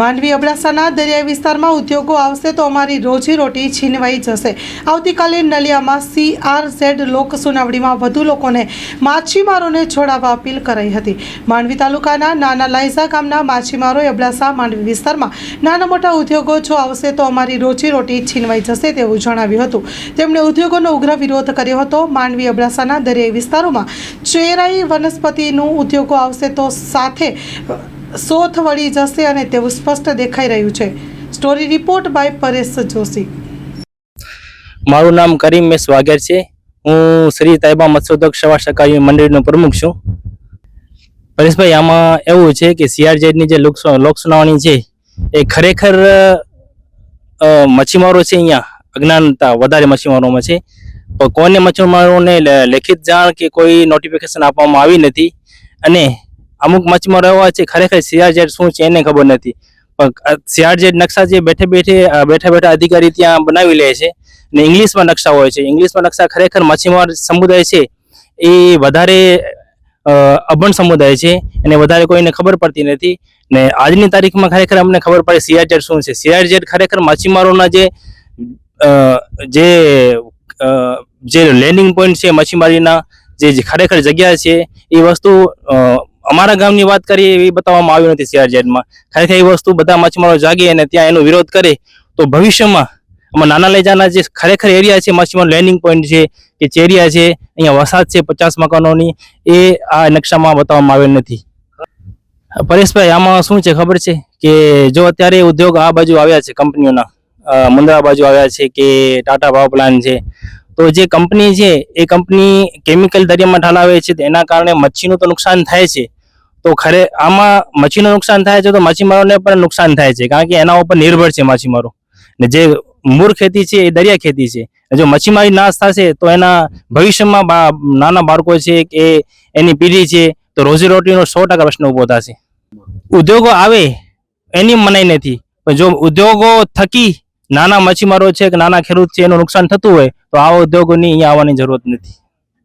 માંડવી અબડાસાના દરિયાઈ વિસ્તારમાં ઉદ્યોગો આવશે તો અમારી રોજીરોટી છીનવાઈ જશે. આવતીકાલે નલિયામાં સીઆરઝેડ લોક સુનાવણીમાં વધુ લોકોને માછીમારોને છોડાવવા અપીલ કરાઈ હતી. માંડવી તાલુકાના નાના લાયઝા ગામના માછીમારોએ અબડાસા માંડવી વિસ્તારમાં નાના મોટા ઉદ્યોગો જો આવશે તો અમારી રોજીરોટી છીનવાઈ જશે તેવું જણાવ્યું હતું. તેમણે ઉદ્યોગોનો ઉગ્ર વિરોધ કર્યો હતો. માંડવી અબડાસાના દરિયાઈ વિસ્તારોમાં ચેરાઈ વનસ્પતિનું ઉદ્યોગો આવશે તો સાથે સોથ વળી જશે અને તેવું સ્પષ્ટ દેખાઈ રહ્યું છે. Story report by Paresh Joshi. મારું નામ કરીમ મેસ વાઘેર છે. હું શ્રી તાઇબા મત્સ્યોદ્યોગ સેવા સહકારી મંડળીનો પ્રમુખ છું. પરેશભાઈ, આમાં એવું છે કે સીઆરજેડની જે લોક સુનાવણી છે, એ ખરેખર મચ્છીમારો છે અહીંયા. અજ્ઞાનતા, વધારે મચ્છીમારોમાં છે. કોને મચ્છીમારોને લેખિત જાણ કે કોઈ નોટિફિકેશન આપવામાં આવી નથી. અને અમુક મચમાં એવા છે, ખરેખર સીઆરજેડ શું છે એને ખબર નથી. પણ સીઆરજેડ નકશા જે બેઠે બેઠે બેઠા બેઠા અધિકારી ત્યાં બનાવી લે છે ને ઇંગ્લિશમાં નકશા હોય છે. ઇંગ્લિશમાં નકશા ખરેખર માછીમાર સમુદાય છે. એ વધારે અભણ સમુદાય છે અને વધારે કોઈને ખબર પડતી નથી. ને આજની તારીખમાં ખરેખર અમને ખબર પડે સીઆરજેડ શું છે. સીઆરજેડ ખરેખર માછીમારોના જે જે લેન્ડિંગ પોઈન્ટ છે માછીમારીના જે ખરેખર જગ્યા છે, એ વસ્તુ અમારા ગામની વાત કરીએ એ બતાવવામાં આવ્યું નથી સીઆરઝેડમાં ખરેખર એ વસ્તુ બધા માછીમારો જાગે અને ત્યાં એનો વિરોધ કરે, તો ભવિષ્યમાં આમાં નાના લેજાના જે ખરેખર એરિયા છે, માછીમાર લેન્ડિંગ પોઈન્ટ છે, કે ચેરિયા છે, અહીંયા વસાદ છે, પચાસ મકાનોની, એ આ નકશામાં બતાવવામાં આવેલ નથી. પરેશભાઈ, આમાં શું છે ખબર છે કે જો અત્યારે ઉદ્યોગ આ બાજુ આવ્યા છે કંપનીઓના મુંદ્રા બાજુ આવ્યા છે કે ટાટા પાવર પ્લાન્ટ છે, તો જે કંપની છે, એ કંપની કેમિકલ દરિયામાં ઠાલાવે છે એના કારણે મચ્છીનું તો નુકસાન થાય છે. તો ખરે આમાં મચ્છીનું નુકસાન થાય છે તો માછીમારોને પણ નુકસાન થાય છે, કારણ કે એના ઉપર નિર્ભર છે માછીમારો. ને જે મૂળ ખેતી છે એ દરિયા ખેતી છે. જો મચ્છીમારી નાશ થશે તો એના ભવિષ્યમાં નાના બાળકો છે કે એની પેઢી છે તો રોજીરોટીનો સો ટકા પ્રશ્ન ઊભો થશે. ઉદ્યોગો આવે એની મનાઈ નથી. પણ જો ઉદ્યોગો થકી નાના મચ્છીમારો છે કે નાના ખેડૂત છે એનું નુકસાન થતું હોય તો આ ઉદ્યોગોની અહીંયા આવવાની જરૂરત નથી.